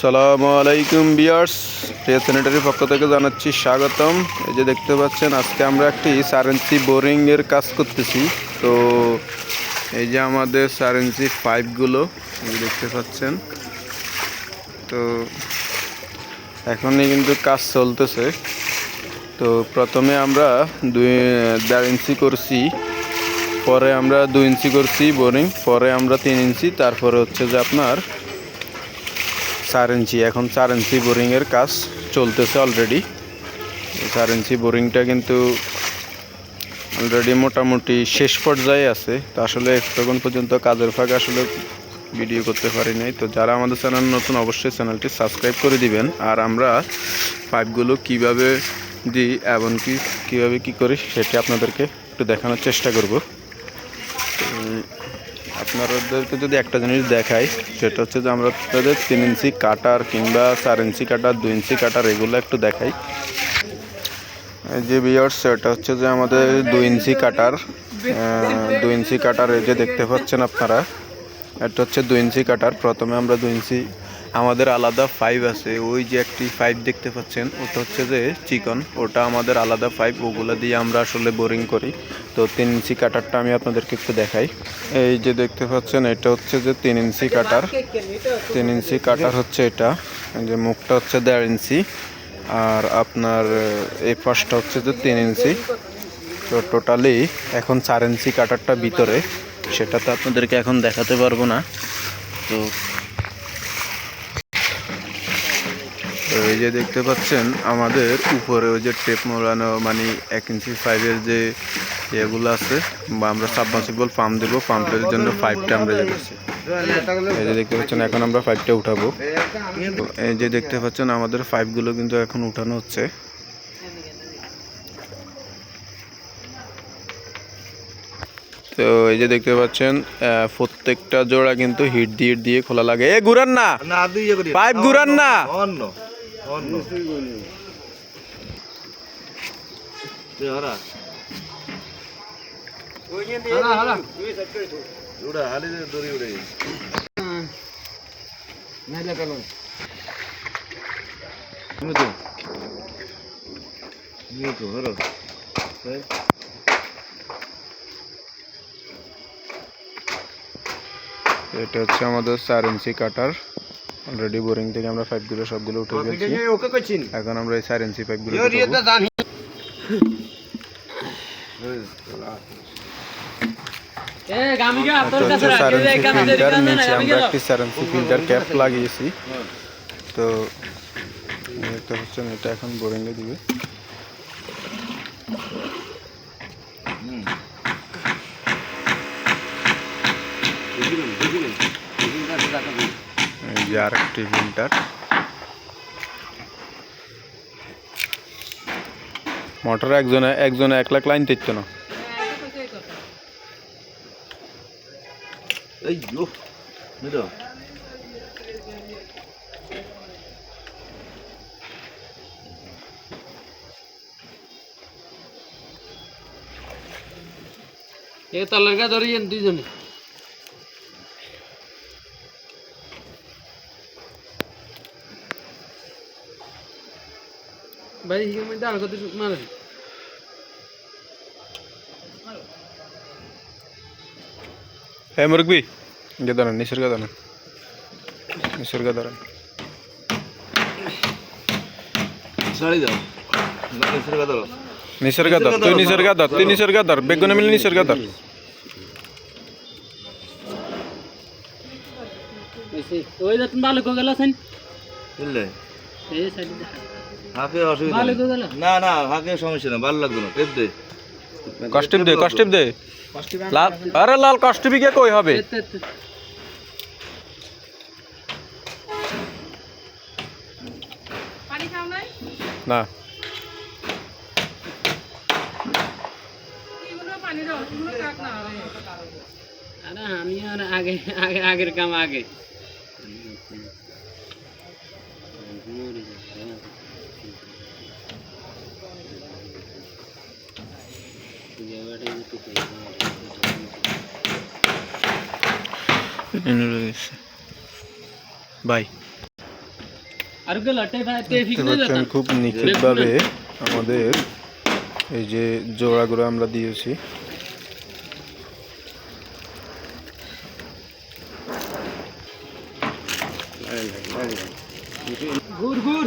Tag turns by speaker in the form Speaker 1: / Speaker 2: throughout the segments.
Speaker 1: আসসালামু আলাইকুম বিয়ার্স, প্রিয় স্যানিটারির পক্ষ থেকে জানাচ্ছি স্বাগতম। এই যে দেখতে পাচ্ছেন, আজকে আমরা একটি সারেন্সি বোরিংয়ের কাজ করতেছি। তো এই যে আমাদের সারেন্সি পাইপগুলো দেখতে পাচ্ছেন। তো এখনই কিন্তু কাজ চলতেছে। তো প্রথমে আমরা দুই, দেড় ইঞ্চি করছি, পরে আমরা দুই ইঞ্চি করছি বোরিং, পরে আমরা তিন ইঞ্চি, তারপরে হচ্ছে যে আপনার চার ইঞ্চি, এখন চার ইঞ্চি বোরিংয়ের কাজ চলতেছে অলরেডি চার ইঞ্চি বোরিংটা কিন্তু অলরেডি মোটামুটি শেষ পর্যায়ে আছে। তো আসলে তখন পর্যন্ত কাজের ফাঁকে আসলে ভিডিও করতে পারি নাই। তো যারা আমাদের চ্যানেল নতুন, অবশ্যই চ্যানেলটি সাবস্ক্রাইব করে দিবেন। আর আমরা পাইপগুলো কীভাবে দিই, এবং কি, কীভাবে কী করি, সেটি আপনাদেরকে একটু দেখানোর চেষ্টা করব। আপনাদেরকে যদি একটা জিনিস দেখাই, সেটা হচ্ছে যে আমরা আপনাদের তিন ইঞ্চি কাটার কিংবা চার ইঞ্চি কাটার দু ইঞ্চি কাটার এগুলো একটু দেখাই। এই যে বিয়ার্স সেটা হচ্ছে যে আমাদের দু ইঞ্চি কাটার দু ইঞ্চি কাটার এই যে দেখতে পাচ্ছেন আপনারা, এটা হচ্ছে দু ইঞ্চি কাটার। প্রথমে আমরা দু ইঞ্চি আমাদের আলাদা ফাইভ আছে। ওই যে একটি ফাইভ দেখতে পাচ্ছেন ওটা হচ্ছে যে চিকন। ওটা আমাদের আলাদা ফাইভ ওগুলো দিয়ে আমরা আসলে বোরিং করি। তো তিন ইঞ্চি কাটারটা আমি আপনাদেরকে একটু দেখাই। এই যে দেখতে পাচ্ছেন এটা হচ্ছে যে তিন ইঞ্চি কাটার তিন ইঞ্চি কাটার হচ্ছে এটা। যে মুখটা হচ্ছে দেড় ইঞ্চি আর আপনার এই পাশটা হচ্ছে যে তিন ইঞ্চি তো টোটালি এখন চার ইঞ্চি কাটারটা ভিতরে। সেটা তো আপনাদেরকে এখন দেখাতে পারব না। তো তো এই যে দেখতে পাচ্ছেন আমাদের উপরে ওই যে টেপ মোড়ানো মানে এক ইঞ্চি ফাইভের যে ইয়েগুলো আছে বা আমরা সাবমার্সিবল পাম্প দেবো পাম্পের জন্য পাইপটা আমরা যে করছি এই যে দেখতে পাচ্ছেন এখন আমরা পাইপটা উঠাবো। এই যে দেখতে পাচ্ছেন আমাদের পাইপগুলো কিন্তু এখন উঠানো হচ্ছে। তো এই যে দেখতে পাচ্ছেন প্রত্যেকটা জোড়া কিন্তু হিট দিয়ে দিয়ে খোলা লাগে। এ ঘুরান না!
Speaker 2: দুই ইয়ে
Speaker 1: পাইপ ঘুরান না।
Speaker 2: তুমি তো। হরো এই
Speaker 1: এটা হচ্ছে আমাদের চার ইঞ্চি কাটার। অলরেডি বোরিং থেকে আমরা পাইপগুলো সবগুলো উঠে গেছি।
Speaker 2: ওকে কইছিন
Speaker 1: এখন আমরা এই চার ইঞ্চি পাইপগুলো
Speaker 2: ইয়ে রিয়ে
Speaker 1: উঠাবো।
Speaker 2: জানি
Speaker 1: এটা হচ্ছে চার ইঞ্চি ফিল্টার নিচে আমরা একটি চার ইঞ্চি ফিল্টার ক্যাপ লাগিয়েছি। তো দেখতে পাচ্ছেন এটা এখন বোরিংয়ে দিবে এই যে আর একটি ফিল্টার মোটর একজনে একজনে এক লাখ লাইন দিচ্ছে না।
Speaker 3: এ তলের গা ধরিয়েন দুইজনে। ভাই মধ্যে আর কত মারে?
Speaker 1: হ্যাঁ মুরগবি দাঁড়ান নিসর্গা দাঁড়ান। নিসর্গা দাঁড়ান।
Speaker 2: ছাড়ি দাও। না এসে কথা দাও
Speaker 1: নিসর্গা ধর তুই নিসর্গা ধর তুই নিসর্গা ধর বেগুনে মিলে নিসর্গা ধর
Speaker 3: ওই যে তুমি ভালো গেল আছেন
Speaker 2: বুঝলে?
Speaker 3: এই সাইড
Speaker 2: হাফে অসুবিধা না না হাফে সমস্যা না ভালো লাগবে না টেপ দে।
Speaker 1: কষ্টিপ দে কষ্টিপ দে। লাল আরে লাল কে কই হবে? না।
Speaker 3: আরে আমি আর আগে আগে আগের কাম আগে।
Speaker 1: বাই পাচ্ছেন খুব নিখুঁতভাবে আমাদের এই যে জোড়াগুলো আমরা দিয়েছি।
Speaker 3: ঘুর ঘুর।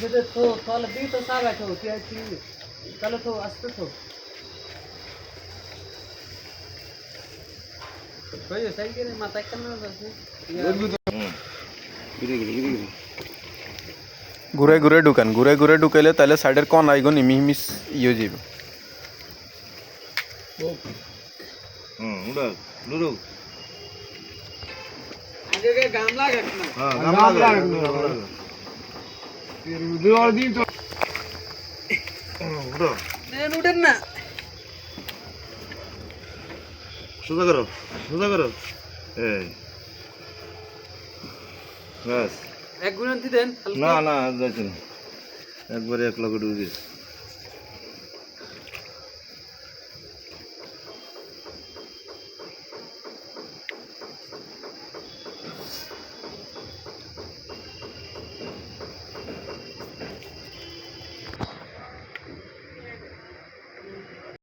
Speaker 3: যদি থো তলে দি তো সা বেঠো কি কি? আসতে
Speaker 2: থো
Speaker 1: ঘুরে ঘুরে ঢুকান ঘুরে ঘুরে ঢুকাইলে তাহলে সাইডের কন আইগো নিমি হিমিস ইয়ে যাব
Speaker 2: গামলা
Speaker 3: গামলা উঠেন না।
Speaker 2: সোজা করো সোজা করো। এই ব্যাস।
Speaker 3: এক গুণান্তি দেন
Speaker 2: না না যাচ্ছে না। একবারে এক লগে ঢুকে